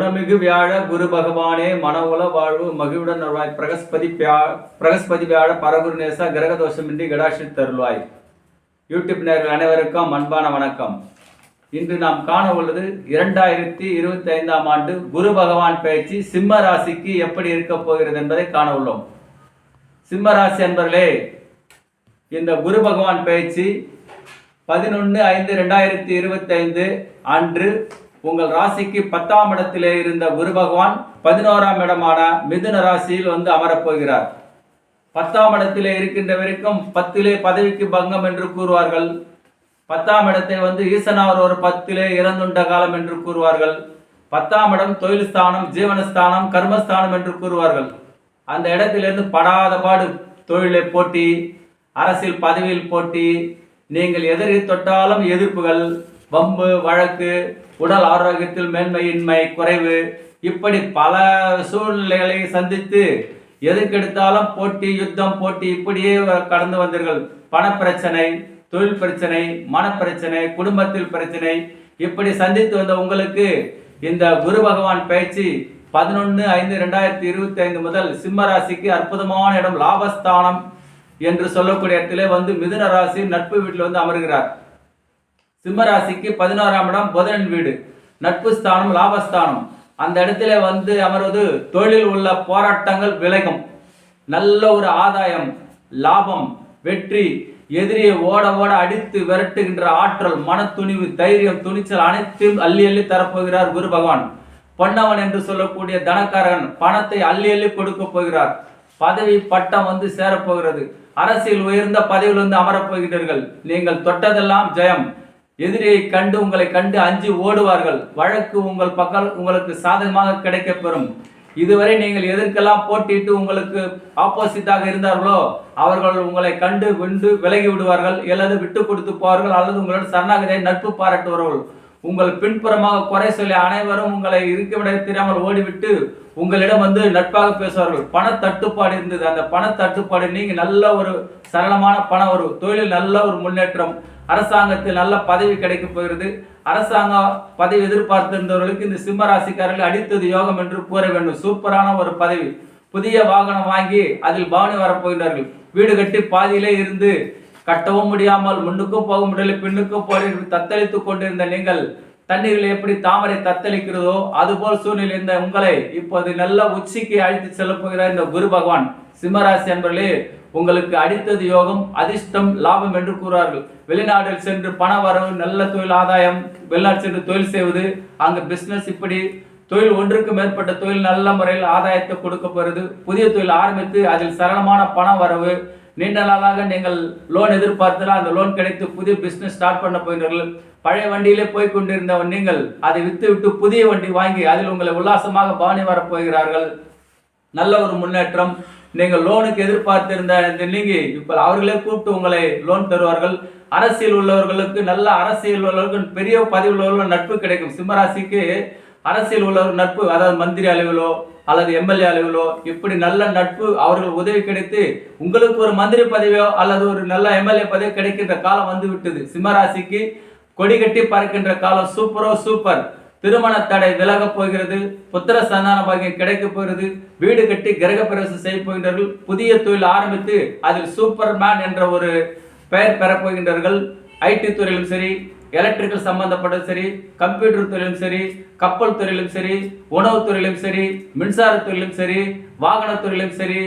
குணமிகு வியாழ குரு பகவானே உல வாழ்வு மகிழ்வுடன் நல்வாய். பிரகஸ்பதி பியா- பிரகஸ்பதி வியாழ பரகுரு நேச கிரக தோஷமின்றி கடாஷி தருள்வாய். யூடியூப் நேர்கள் அனைவருக்கும் அன்பான வணக்கம். இன்று நாம் காண உள்ளது இரண்டாயிரத்தி இருபத்தி ஐந்தாம் ஆண்டு குரு பகவான் பயிற்சி சிம்ம ராசிக்கு எப்படி இருக்க போகிறது என்பதை காண உள்ளோம். சிம்ம ராசி என்பர்களே இந்த குரு பகவான் பயிற்சி பதினொன்று ஐந்து ரெண்டாயிரத்தி இருபத்தி ஐந்து அன்று உங்கள் ராசிக்கு பத்தாம் இடத்திலே இருந்த குரு பகவான் பதினோராம் இடமான மிதுன ராசியில் வந்து அமரப்போகிறார். பத்தாம் இடத்திலே இருக்கின்ற வரைக்கும் பத்திலே பதவிக்கு பங்கம் என்று கூறுவார்கள். பத்தாம் இடத்தை வந்து ஈசனார் ஒரு பத்திலே இறந்துண்ட காலம் என்று கூறுவார்கள். பத்தாம் இடம் தொழில் ஸ்தானம் ஜீவனஸ்தானம் கர்மஸ்தானம் என்று கூறுவார்கள். அந்த இடத்திலிருந்து படாத பாடு தொழிலை போட்டி அரசியல் பதவியில் போட்டி நீங்கள் எதிரி தொட்டாலும் எதிர்ப்புகள் வம்பு வழக்கு உடல் ஆரோக்கியத்தில் மேன்மையின்மை குறைவு. இப்படி பல சூழ்நிலைகளை சந்தித்து எதுக்கெடுத்தாலும் போட்டி யுத்தம் போட்டி இப்படியே கடந்து வந்தீர்கள். பணப்பிரச்சனை தொழில் பிரச்சனை மனப்பிரச்சனை குடும்பத்தில் பிரச்சனை. இப்படி சந்தித்து வந்த உங்களுக்கு இந்த குரு பகவான் பயிற்சி பதினொன்று ஐந்து ரெண்டாயிரத்தி இருபத்தி ஐந்து முதல் சிம்ம ராசிக்கு அற்புதமான இடம் லாபஸ்தானம் என்று சொல்லக்கூடிய இடத்திலே வந்து மிதுன ராசி நட்பு வீட்டில் வந்து அமர்கிறார். சிம்மராசிக்கு பதினோராம் இடம் புதனின் வீடு. நட்பு ஸ்தானம் லாபஸ்தானம். அந்த இடத்துல வந்து அமர்வது தொழிலில் உள்ள போராட்டங்கள் விலகும். நல்ல ஒரு ஆதாயம் லாபம் வெற்றி எதிரியை ஓட ஓட அடித்து விரட்டுகின்ற ஆற்றல் மனத்துணிவு தைரியம் துணிச்சல் அனைத்தையும் அள்ளி அள்ளி தரப்போகிறார் குரு பகவான். பொன்னவன் என்று சொல்லக்கூடிய தனக்காரன் பணத்தை அள்ளி அள்ளி கொடுக்க போகிறார். பதவி பட்டம் வந்து சேரப்போகிறது அரசியல் உயர்ந்த பதவியில் வந்து அமரப் போகிறீர்கள் நீங்கள் தொட்டதெல்லாம் ஜெயம். எதிரியை கண்டு உங்களை கண்டு அஞ்சு ஓடுவார்கள். வழக்கு உங்கள் பக்கம் உங்களுக்கு சாதகமாக கிடைக்கப்பெறும். இதுவரை நீங்கள் எதற்கெல்லாம் போட்டிட்டு உங்களுக்கு ஆப்போசிட்டாக இருந்தார்களோ அவர்கள் உங்களை கண்டு விண்டு விலகி விடுவார்கள் அல்லது விட்டு கொடுத்து போவார்கள் அல்லது உங்களோட சரணாகதியை நட்பு பாராட்டுவார்கள். உங்கள் பின்புறமாக குறை சொல்லி அனைவரும் உங்களை இருக்க விட தெரியாமல் ஓடிவிட்டு உங்களிடம் வந்து நட்பாக பேசுவார்கள். பண தட்டுப்பாடு இருந்தது. அந்த பண தட்டுப்பாடு நீங்க நல்ல ஒரு சரளமான பணம் ஒரு தொழிலில் நல்ல ஒரு முன்னேற்றம் அரசாங்கத்தில் நல்ல பதவி கிடைக்க போகிறது. அரசாங்க பதவி எதிர்பார்த்திருந்தவர்களுக்கு இந்த சிம்ம ராசிக்காரர்கள் அடித்தது யோகம் என்று கூற வேண்டும். சூப்பரான ஒரு பதவி. புதிய வாகனம் வாங்கி அதில் பவனி வரப்போகின்றார்கள் வீடு கட்டி பாதியிலே இருந்து கட்டவும் முடியாமல் முன்னுக்கும் போக முடியல பின்னுக்கும் போய் தத்தளித்துக் கொண்டிருந்த நீங்கள் தண்ணீரில் எப்படி தாமரை தத்தளிக்கிறதோ அதுபோல் சூழ்நிலை இந்த உங்களை இப்போது நல்ல உச்சிக்கு அழைத்து செல்ல போகிறார் இந்த குரு பகவான். சிம்மராசி என்பர்களே உங்களுக்கு அடித்தது யோகம் அதிர்ஷ்டம் லாபம் என்று கூறுவார்கள். வெளிநாட்டில் சென்று பண வரவு நல்ல தொழில் ஆதாயம் வெளிநாடு சென்று தொழில் செய்வது அங்கு பிஸ்னஸ் இப்படி தொழில் ஒன்றுக்கு மேற்பட்ட தொழில் நல்ல முறையில் ஆதாயத்தை கொடுக்க போகிறது. புதிய தொழில் ஆரம்பித்து அதில் சரளமான பண வரவு நீண்ட நாளாக நீங்கள் லோன் எதிர்பார்த்தால் அந்த லோன் கிடைத்து புதிய பிஸ்னஸ் ஸ்டார்ட் பண்ண போகிறீர்கள் பழைய வண்டியிலே போய் கொண்டிருந்த நீங்கள் அதை வித்து விட்டு புதிய வண்டி வாங்கி அதில் உங்களை உல்லாசமாக பவனி வரப்போகிறார்கள் நல்ல ஒரு முன்னேற்றம். நீங்கள் லோனுக்கு எதிர்பார்த்திருந்த இந்த நீங்க அவர்களே கூப்பிட்டு உங்களை லோன் தருவார்கள். அரசியல் உள்ளவர்களுக்கு நல்ல அரசியல் உள்ளவர்களுக்கு பெரிய பதவி உள்ளவர்கள் நட்பு கிடைக்கும். சிம்மராசிக்கு அரசியல் உள்ள நட்பு அதாவது மந்திரி அளவிலோ அல்லது எம்எல்ஏ அளவிலோ இப்படி நல்ல நட்பு அவர்கள் உதவி கிடைத்து உங்களுக்கு ஒரு மந்திரி பதவியோ அல்லது ஒரு நல்ல எம்எல்ஏ பதவி கிடைக்கின்ற காலம் வந்து விட்டது. சிம்மராசிக்கு கொடி கட்டி பறக்கின்ற காலம் சூப்பரோ சூப்பர். திருமண தடை விலகப் போகிறது புத்திர சந்தான பாக்கியம் கிடைக்கப் போகிறது வீடு கட்டி கிரக பிரவேசம் செய்ய போகின்றார்கள் புதிய தொழில் ஆரம்பித்து அதில் சூப்பர் மேன் என்ற ஒரு பெயர் பெறப்போகின்றார்கள் ஐடி துறையிலும் சரி எலக்ட்ரிக்கல் சம்பந்தப்பட்டது சரி கம்ப்யூட்டர் துறையிலும் சரி கப்பல் துறையிலும் சரி உணவுத் துறையிலும் சரி மின்சார துறையிலும் சரி வாகனத்துறையிலும் சரி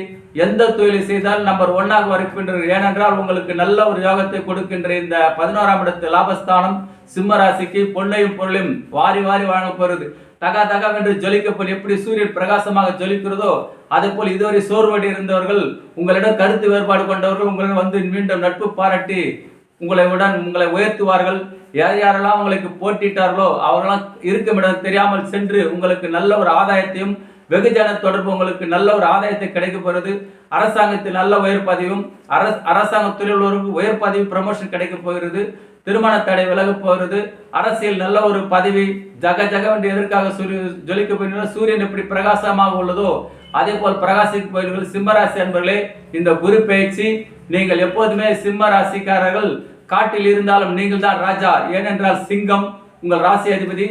எந்த தொழிலை செய்தால் நம்பர் ஒன்னாக வருகின்றனர் ஏனென்றால் உங்களுக்கு நல்ல ஒரு யோகத்தை கொடுக்கின்ற இந்த பதினோராம் இடத்து லாபஸ்தானம் சிம்ம ராசிக்கு பொன்னையும் பொருளையும் வாரி வாரி வழங்க போகிறது. தகா தகா என்று ஜொலிக்கப்போல் எப்படி சூரியன் பிரகாசமாக ஜொலிக்கிறதோ அதே போல் இதுவரை சோர்வடி இருந்தவர்கள் உங்களிடம் கருத்து வேறுபாடு கொண்டவர்கள் உங்களிடம் வந்து மீண்டும் நட்பு பாராட்டி உங்களை உடன் உங்களை உயர்த்துவார்கள். யார் யாரெல்லாம் உங்களுக்கு போட்டிட்டார்களோ அவர்களாம் இருக்கும் இடம் தெரியாமல் சென்று உங்களுக்கு நல்ல ஒரு ஆதாயத்தையும் வெகுஜன தொடர்பு உங்களுக்கு நல்ல ஒரு ஆதாயத்தை கிடைக்க போகிறது. அரசாங்கத்தில் நல்ல உயர் பதவியும் அரச அரசாங்க தொழிலாளருக்கு உயர் பதவி ப்ரமோஷன் கிடைக்க போகிறது. திருமண தடை விலக போகிறது. அரசியல் நல்ல ஒரு பதவி ஜக ஜக எதற்காக சூரிய ஜொலிக்க போகிறீர்கள் சூரியன் எப்படி பிரகாசமாக உள்ளதோ அதே போல் பிரகாசிக்கு போகிறீர்கள். சிம்மராசி என்பர்களே இந்த குரு பயிற்சி நீங்கள் எப்போதுமே சிம்ம ராசிக்காரர்கள் காட்டில் இருந்தாலும் நீங்கள் தான் ராஜா. ஏனென்றால் சிங்கம் உங்கள் ராசி அதிபதி.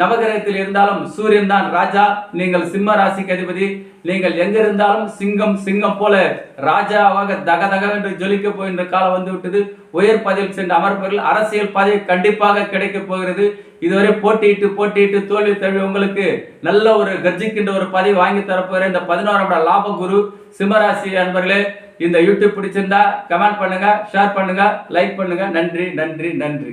நவகிரகத்தில் இருந்தாலும் சூரியன் தான் ராஜா. நீங்கள் சிம்ம ராசிக்கு அதிபதி. நீங்கள் எங்க இருந்தாலும் சிங்கம் சிங்கம் போல ராஜாவாக தக தக என்று ஜொலிக்க போகின்ற காலம் வந்துவிட்டது உயர் பதவியில் சென்ற அமர்ப்புகள் அரசியல் பதவி கண்டிப்பாக கிடைக்க போகிறது. இதுவரை போட்டியிட்டு போட்டியிட்டு தோல்வி தழுவி உங்களுக்கு நல்ல ஒரு கர்ஜிக்கின்ற ஒரு பதிவு வாங்கி தரப்போகிற இந்த பதினோராம் லாப குரு சிம்மராசி அன்பர்களே இந்த யூடியூப் பிடிச்சிருந்தா கமெண்ட் பண்ணுங்க ஷேர் பண்ணுங்க லைக் பண்ணுங்க. நன்றி நன்றி நன்றி.